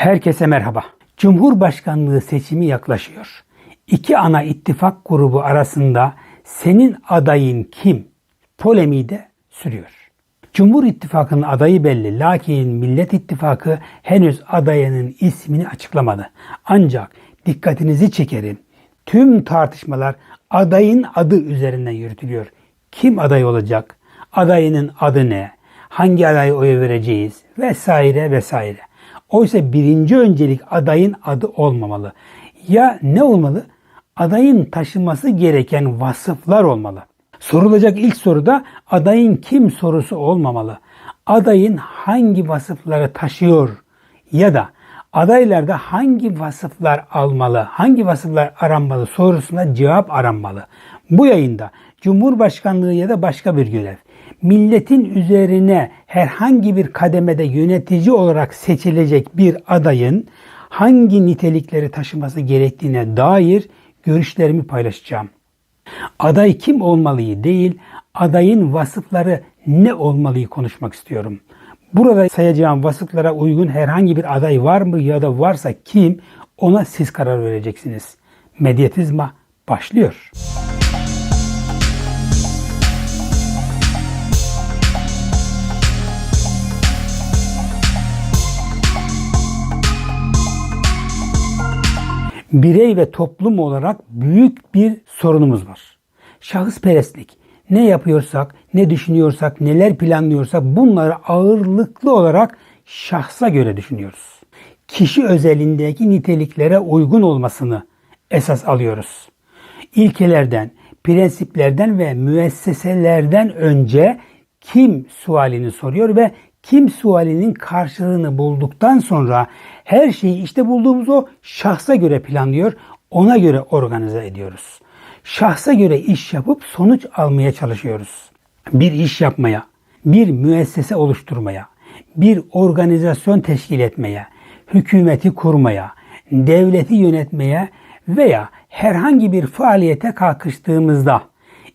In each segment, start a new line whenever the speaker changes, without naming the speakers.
Herkese merhaba. Cumhurbaşkanlığı seçimi yaklaşıyor. İki ana ittifak grubu arasında senin adayın kim? Polemiği de sürüyor. Cumhur İttifakı'nın adayı belli. Lakin Millet İttifakı henüz adayının ismini açıklamadı. Ancak dikkatinizi çekerim. Tüm tartışmalar adayın adı üzerinden yürütülüyor. Kim aday olacak? Adayının adı ne? Hangi adaya oy vereceğiz? Vesaire vesaire. Oysa birinci öncelik adayın adı olmamalı. Ya ne olmalı? Adayın taşıması gereken vasıflar olmalı. Sorulacak ilk soruda adayın kim sorusu olmamalı. Adayın hangi vasıfları taşıyor ya da adaylarda hangi vasıflar almalı, hangi vasıflar aranmalı sorusuna cevap aranmalı. Bu yayında Cumhurbaşkanlığı ya da başka bir görev milletin üzerine herhangi bir kademede yönetici olarak seçilecek bir adayın hangi nitelikleri taşıması gerektiğine dair görüşlerimi paylaşacağım. Aday kim olmalıyı değil, adayın vasıfları ne olmalıyı konuşmak istiyorum. Burada sayacağım vasıflara uygun herhangi bir aday var mı ya da varsa kim ona siz karar vereceksiniz. Medyatizma başlıyor. Birey ve toplum olarak büyük bir sorunumuz var. Şahısperestlik. Ne yapıyorsak, ne düşünüyorsak, neler planlıyorsak bunları ağırlıklı olarak şahsa göre düşünüyoruz. Kişi özelindeki niteliklere uygun olmasını esas alıyoruz. İlkelerden, prensiplerden ve müesseselerden önce kim sualini soruyor ve kim sualinin karşılığını bulduktan sonra her şeyi işte bulduğumuz o şahsa göre planlıyor, ona göre organize ediyoruz. Şahsa göre iş yapıp sonuç almaya çalışıyoruz. Bir iş yapmaya, bir müessese oluşturmaya, bir organizasyon teşkil etmeye, hükümeti kurmaya, devleti yönetmeye veya herhangi bir faaliyete kalkıştığımızda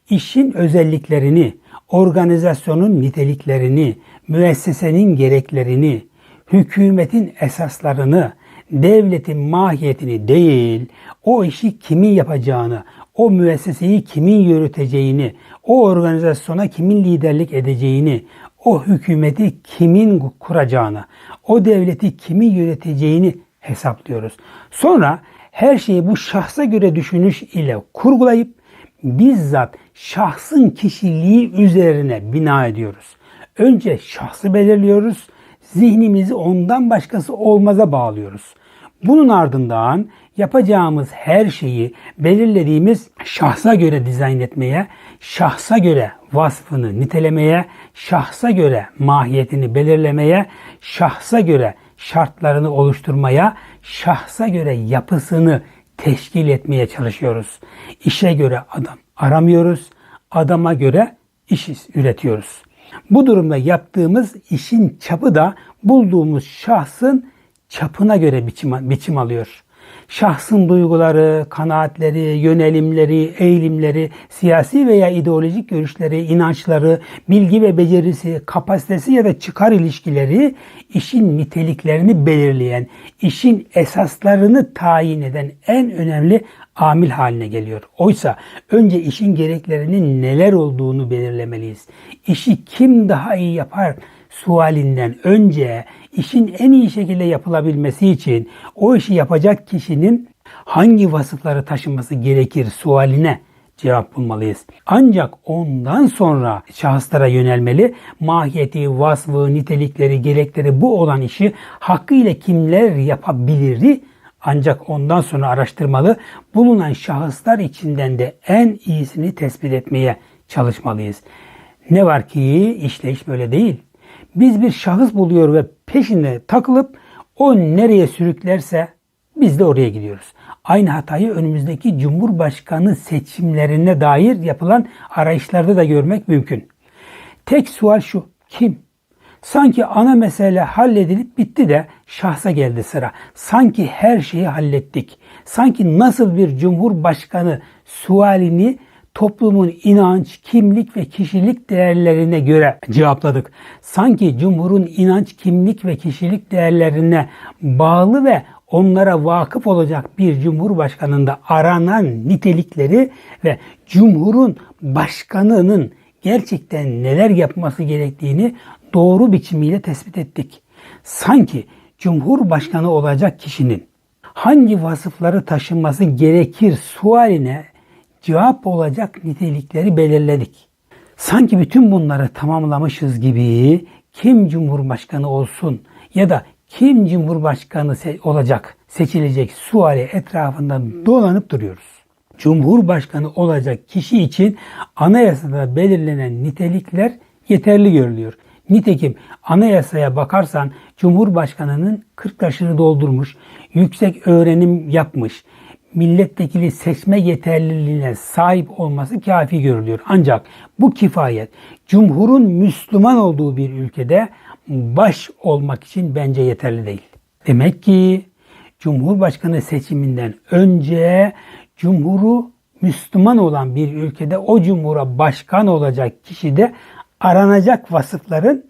işin özelliklerini, organizasyonun niteliklerini, müessesenin gereklerini, hükümetin esaslarını, devletin mahiyetini değil, o işi kimin yapacağını, o müesseseyi kimin yürüteceğini, o organizasyona kimin liderlik edeceğini, o hükümeti kimin kuracağını, o devleti kimin yöneteceğini hesaplıyoruz. Sonra her şeyi bu şahsa göre düşünüş ile kurgulayıp bizzat şahsın kişiliği üzerine bina ediyoruz. Önce şahsı belirliyoruz, zihnimizi ondan başkası olmaza bağlıyoruz. Bunun ardından yapacağımız her şeyi belirlediğimiz şahsa göre dizayn etmeye, şahsa göre vasfını nitelemeye, şahsa göre mahiyetini belirlemeye, şahsa göre şartlarını oluşturmaya, şahsa göre yapısını teşkil etmeye çalışıyoruz. İşe göre adam aramıyoruz, adama göre iş üretiyoruz. Bu durumda yaptığımız işin çapı da bulduğumuz şahsın çapına göre biçim, biçim alıyor. Şahsın duyguları, kanaatleri, yönelimleri, eğilimleri, siyasi veya ideolojik görüşleri, inançları, bilgi ve becerisi, kapasitesi ya da çıkar ilişkileri işin niteliklerini belirleyen, işin esaslarını tayin eden en önemli amil haline geliyor. Oysa önce işin gereklerinin neler olduğunu belirlemeliyiz. İşi kim daha iyi yapar sualinden önce işin en iyi şekilde yapılabilmesi için o işi yapacak kişinin hangi vasıfları taşıması gerekir sualine cevap bulmalıyız. Ancak ondan sonra şahıslara yönelmeli. Mahiyeti, vasfı, nitelikleri, gerekleri bu olan işi hakkıyla kimler yapabilir ancak ondan sonra araştırmalı. Bulunan şahıslar içinden de en iyisini tespit etmeye çalışmalıyız. Ne var ki işleyiş böyle değil. Biz bir şahıs buluyor ve peşine takılıp o nereye sürüklerse biz de oraya gidiyoruz. Aynı hatayı önümüzdeki Cumhurbaşkanı seçimlerine dair yapılan arayışlarda da görmek mümkün. Tek sual şu. Kim? Sanki ana mesele halledilip bitti de şahsa geldi sıra. Sanki her şeyi hallettik. Sanki nasıl bir cumhurbaşkanı sualini toplumun inanç, kimlik ve kişilik değerlerine göre cevapladık. Sanki Cumhur'un inanç, kimlik ve kişilik değerlerine bağlı ve onlara vakıf olacak bir cumhurbaşkanında aranan nitelikleri ve Cumhur'un başkanının gerçekten neler yapması gerektiğini doğru biçimiyle tespit ettik. Sanki Cumhurbaşkanı olacak kişinin hangi vasıfları taşınması gerekir sualine cevap olacak nitelikleri belirledik. Sanki bütün bunları tamamlamışız gibi kim Cumhurbaşkanı olsun ya da kim Cumhurbaşkanı olacak, seçilecek suali etrafında dolanıp duruyoruz. Cumhurbaşkanı olacak kişi için anayasada belirlenen nitelikler yeterli görülüyor. Nitekim anayasaya bakarsan Cumhurbaşkanının 40 yaşını doldurmuş, yüksek öğrenim yapmış, milletvekili seçme yeterliliğine sahip olması kafi görülüyor. Ancak bu kifayet Cumhur'un Müslüman olduğu bir ülkede baş olmak için bence yeterli değil. Demek ki Cumhurbaşkanı seçiminden önce Cumhur'u Müslüman olan bir ülkede o cumhura başkan olacak kişi de aranacak vasıfların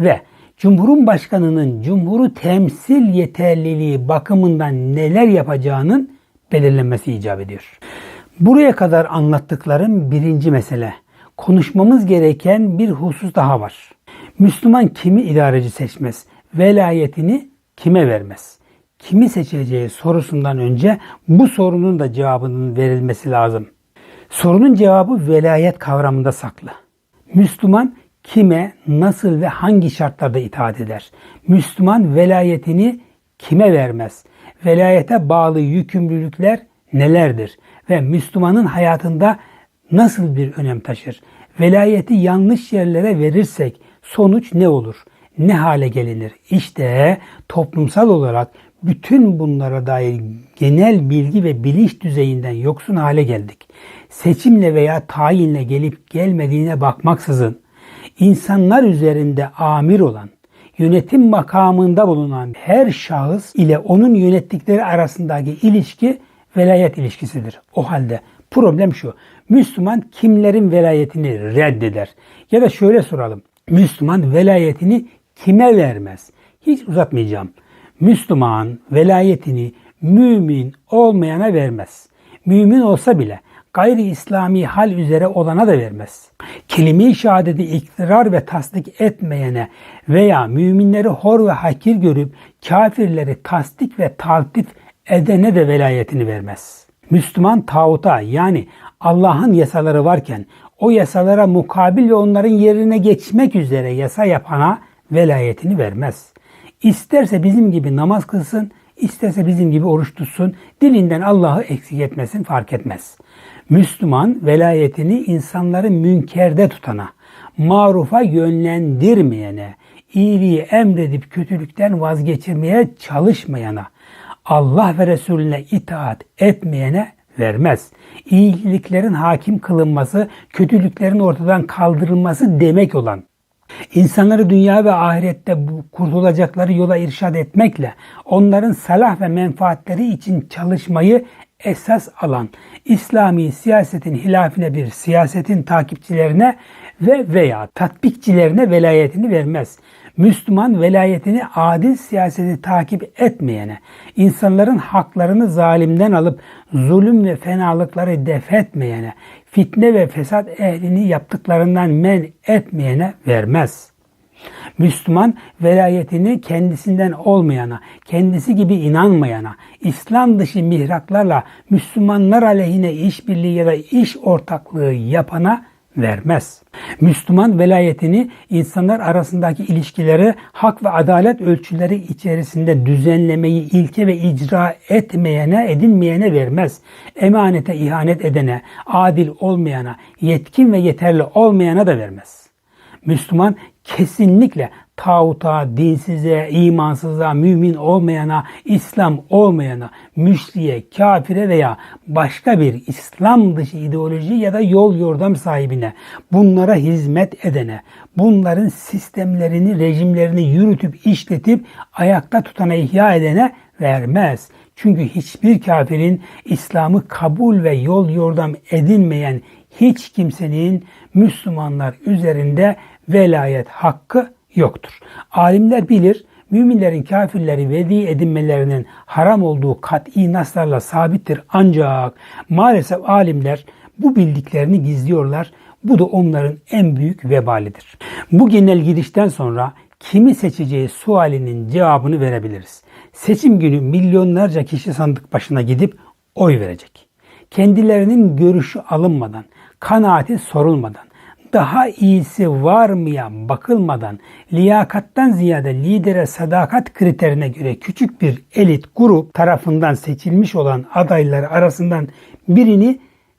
ve Cumhurun başkanının cumhuru temsil yeterliliği bakımından neler yapacağının belirlenmesi icap ediyor. Buraya kadar anlattıklarım birinci mesele. Konuşmamız gereken bir husus daha var. Müslüman kimi idareci seçmez? Velayetini kime vermez? Kimi seçeceği sorusundan önce bu sorunun da cevabının verilmesi lazım. Sorunun cevabı velayet kavramında saklı. Müslüman kime, nasıl ve hangi şartlarda itaat eder? Müslüman velayetini kime vermez? Velayete bağlı yükümlülükler nelerdir? Ve Müslümanın hayatında nasıl bir önem taşır? Velayeti yanlış yerlere verirsek sonuç ne olur? Ne hale gelinir? İşte toplumsal olarak bütün bunlara dair genel bilgi ve bilinç düzeyinden yoksun hale geldik. Seçimle veya tayinle gelip gelmediğine bakmaksızın insanlar üzerinde amir olan, yönetim makamında bulunan her şahıs ile onun yönettikleri arasındaki ilişki velayet ilişkisidir. O halde problem şu. Müslüman kimlerin velayetini reddeder? Ya da şöyle soralım. Müslüman velayetini kime vermez? Hiç uzatmayacağım. Müslüman velayetini mümin olmayana vermez. Mümin olsa bile gayri İslami hal üzere olana da vermez. Kelime-i şehadeti ikrar ve tasdik etmeyene veya müminleri hor ve hakir görüp kafirleri tasdik ve taltif edene de velayetini vermez. Müslüman tağuta yani Allah'ın yasaları varken o yasalara mukabil ve onların yerine geçmek üzere yasa yapana velayetini vermez. İsterse bizim gibi namaz kılsın, isterse bizim gibi oruç tutsun, dilinden Allah'ı eksik etmesin fark etmez. Müslüman velayetini insanları münkerde tutana, marufa yönlendirmeyene, iyiliği emredip kötülükten vazgeçirmeye çalışmayana, Allah ve Resulüne itaat etmeyene vermez. İyiliklerin hakim kılınması, kötülüklerin ortadan kaldırılması demek olan İnsanları dünya ve ahirette kurtulacakları yola irşad etmekle onların salah ve menfaatleri için çalışmayı esas alan İslami siyasetin hilafine bir siyasetin takipçilerine ve veya tatbikçilerine velayetini vermez. Müslüman velayetini adil siyaseti takip etmeyene, insanların haklarını zalimden alıp zulüm ve fenalıkları def etmeyene, fitne ve fesat ehlini yaptıklarından men etmeyene vermez. Müslüman velayetini kendisinden olmayana, kendisi gibi inanmayana, İslam dışı mihraklarla Müslümanlar aleyhine işbirliği ya da iş ortaklığı yapana vermez. Müslüman velayetini insanlar arasındaki ilişkileri hak ve adalet ölçüleri içerisinde düzenlemeyi ilke ve icra etmeyene, edinmeyene vermez. Emanete ihanet edene, adil olmayana, yetkin ve yeterli olmayana da vermez. Müslüman kesinlikle tağuta, dinsize, imansıza, mümin olmayana, İslam olmayana, müşriye, kafire veya başka bir İslam dışı ideoloji ya da yol yordam sahibine, bunlara hizmet edene, bunların sistemlerini, rejimlerini yürütüp işletip ayakta tutana ihya edene vermez. Çünkü hiçbir kafirin İslam'ı kabul ve yol yordam edinmeyen hiç kimsenin Müslümanlar üzerinde velayet hakkı yoktur. Alimler bilir, müminlerin kafirleri veli edinmelerinin haram olduğu kat'i naslarla sabittir. Ancak maalesef alimler bu bildiklerini gizliyorlar. Bu da onların en büyük vebalidir. Bu genel girişten sonra kimi seçeceği sualinin cevabını verebiliriz. Seçim günü milyonlarca kişi sandık başına gidip oy verecek. Kendilerinin görüşü alınmadan, kanaati sorulmadan, daha iyisi var mıya bakılmadan liyakattan ziyade lidere sadakat kriterine göre küçük bir elit grup tarafından seçilmiş olan adaylar arasından birini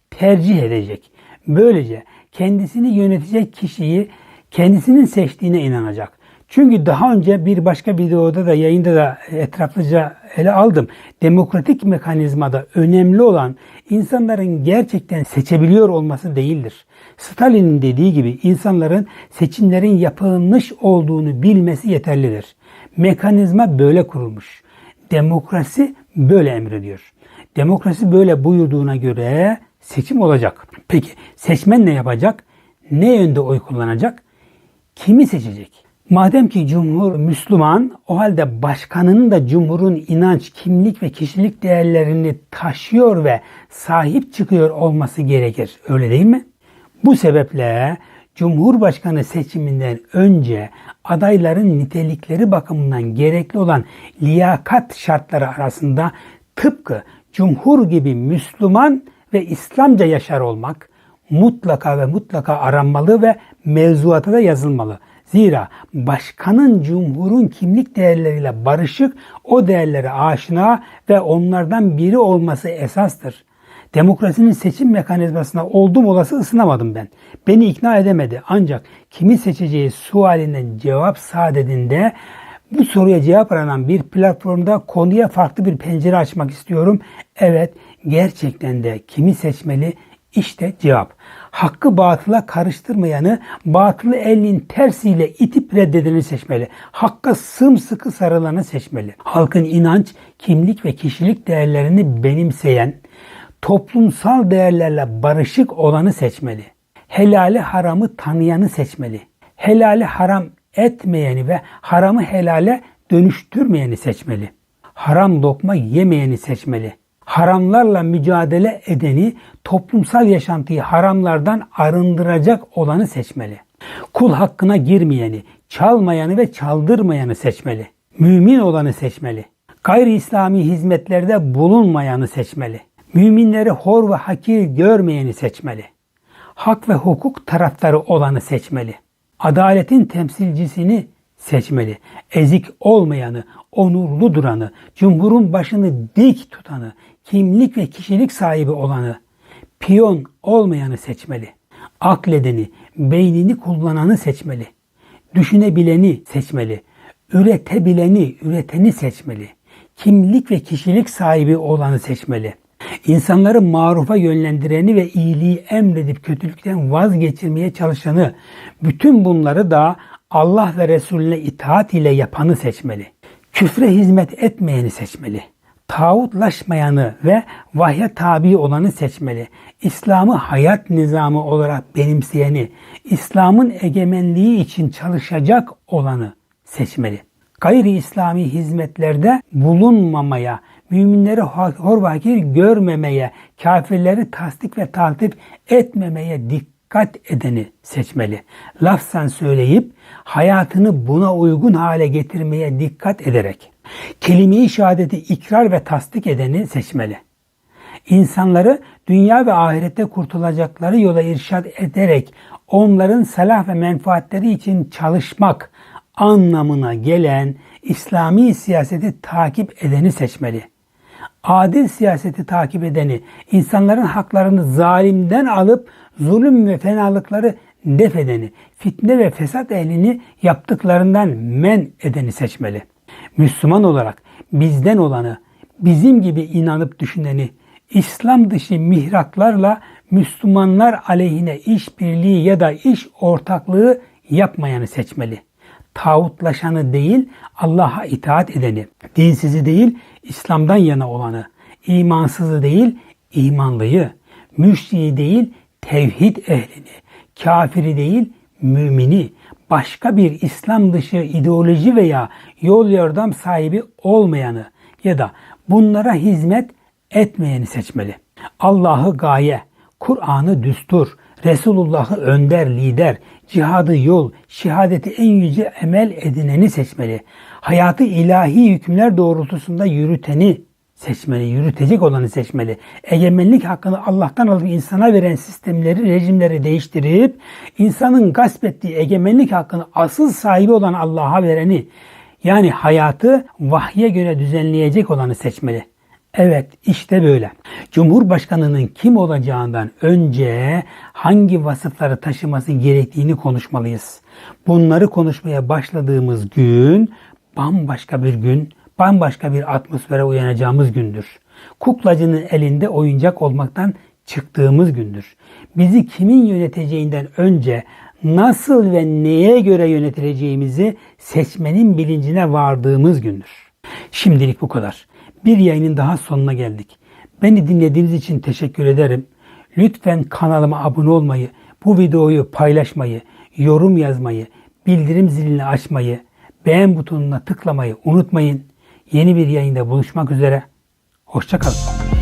tercih edecek. Böylece kendisini yönetecek kişiyi kendisinin seçtiğine inanacak. Çünkü daha önce bir başka videoda da yayında da etraflıca ele aldım. Demokratik mekanizmada önemli olan insanların gerçekten seçebiliyor olması değildir. Stalin'in dediği gibi insanların seçimlerin yapılmış olduğunu bilmesi yeterlidir. Mekanizma böyle kurulmuş. Demokrasi böyle emrediyor. Demokrasi böyle buyurduğuna göre seçim olacak. Peki seçmen ne yapacak? Ne yönde oy kullanacak? Kimi seçecek? Madem ki Cumhur Müslüman, o halde başkanının da Cumhur'un inanç, kimlik ve kişilik değerlerini taşıyor ve sahip çıkıyor olması gerekir. Öyle değil mi? Bu sebeple Cumhurbaşkanı seçiminden önce adayların nitelikleri bakımından gerekli olan liyakat şartları arasında tıpkı Cumhur gibi Müslüman ve İslamca yaşar olmak mutlaka ve mutlaka aranmalı ve mevzuata da yazılmalı. Zira başkanın cumhurun kimlik değerleriyle barışık, o değerlere aşina ve onlardan biri olması esastır. Demokrasinin seçim mekanizmasına oldum olası ısınamadım ben. Beni ikna edemedi. Ancak kimi seçeceği sualinin cevap saadetinde bu soruya cevap aranan bir platformda konuya farklı bir pencere açmak istiyorum. Evet gerçekten de kimi seçmeli işte cevap. Hakkı batıla karıştırmayanı, batılı elin tersiyle itip reddedeni seçmeli. Hakka sımsıkı sarılanı seçmeli. Halkın inanç, kimlik ve kişilik değerlerini benimseyen, toplumsal değerlerle barışık olanı seçmeli. Helali haramı tanıyanı seçmeli. Helali haram etmeyeni ve haramı helale dönüştürmeyeni seçmeli. Haram lokma yemeyeni seçmeli haramlarla mücadele edeni, toplumsal yaşantıyı haramlardan arındıracak olanı seçmeli. Kul hakkına girmeyeni, çalmayanı ve çaldırmayanı seçmeli. Mümin olanı seçmeli. Gayri İslami hizmetlerde bulunmayanı seçmeli. Müminleri hor ve hakir görmeyeni seçmeli. Hak ve hukuk taraftarı olanı seçmeli. Adaletin temsilcisini seçmeli. Ezik olmayanı, onurlu duranı, cumhurun başını dik tutanı, kimlik ve kişilik sahibi olanı, piyon olmayanı seçmeli. Akledeni, beynini kullananı seçmeli. Düşünebileni seçmeli. Üretebileni, üreteni seçmeli. Kimlik ve kişilik sahibi olanı seçmeli. İnsanları marufa yönlendireni ve iyiliği emredip kötülükten vazgeçirmeye çalışanı, bütün bunları da Allah ve Resulüne itaat ile yapanı seçmeli. Küfre hizmet etmeyeni seçmeli tağutlaşmayanı ve vahye tabi olanı seçmeli. İslam'ı hayat nizamı olarak benimseyeni, İslam'ın egemenliği için çalışacak olanı seçmeli. Gayri İslami hizmetlerde bulunmamaya, müminleri hor vakir görmemeye, kafirleri tasdik ve taltip etmemeye dikkat edeni seçmeli. Lafsan söyleyip hayatını buna uygun hale getirmeye dikkat ederek kelime-i şehadeti ikrar ve tasdik edeni seçmeli. İnsanları dünya ve ahirette kurtulacakları yola irşad ederek onların salah ve menfaatleri için çalışmak anlamına gelen İslami siyaseti takip edeni seçmeli. Adil siyaseti takip edeni, insanların haklarını zalimden alıp zulüm ve fenalıkları def edeni, fitne ve fesat ehlini yaptıklarından men edeni seçmeli. Müslüman olarak bizden olanı, bizim gibi inanıp düşüneni, İslam dışı mihraklarla Müslümanlar aleyhine işbirliği ya da iş ortaklığı yapmayanı seçmeli. Tağutlaşanı değil, Allah'a itaat edeni, dinsizi değil, İslam'dan yana olanı, imansızı değil, imanlıyı, müşriyi değil, tevhid ehlini, kafiri değil, mümini, başka bir İslam dışı ideoloji veya yol yordam sahibi olmayanı ya da bunlara hizmet etmeyeni seçmeli. Allah'ı gaye, Kur'an'ı düstur, Resulullah'ı önder, lider, cihadı yol, şehadeti en yüce emel edineni seçmeli. Hayatı ilahi hükümler doğrultusunda yürüteni seçmeli, yürütecek olanı seçmeli. Egemenlik hakkını Allah'tan alıp insana veren sistemleri, rejimleri değiştirip insanın gasp ettiği egemenlik hakkını asıl sahibi olan Allah'a vereni yani hayatı vahye göre düzenleyecek olanı seçmeli. Evet işte böyle. Cumhurbaşkanının kim olacağından önce hangi vasıfları taşıması gerektiğini konuşmalıyız. Bunları konuşmaya başladığımız gün bambaşka bir gün, bambaşka bir atmosfere uyanacağımız gündür. Kuklacının elinde oyuncak olmaktan çıktığımız gündür. Bizi kimin yöneteceğinden önce nasıl ve neye göre yönetileceğimizi seçmenin bilincine vardığımız gündür. Şimdilik bu kadar. Bir yayının daha sonuna geldik. Beni dinlediğiniz için teşekkür ederim. Lütfen kanalıma abone olmayı, bu videoyu paylaşmayı, yorum yazmayı, bildirim zilini açmayı, beğen butonuna tıklamayı unutmayın. Yeni bir yayında buluşmak üzere. Hoşçakalın.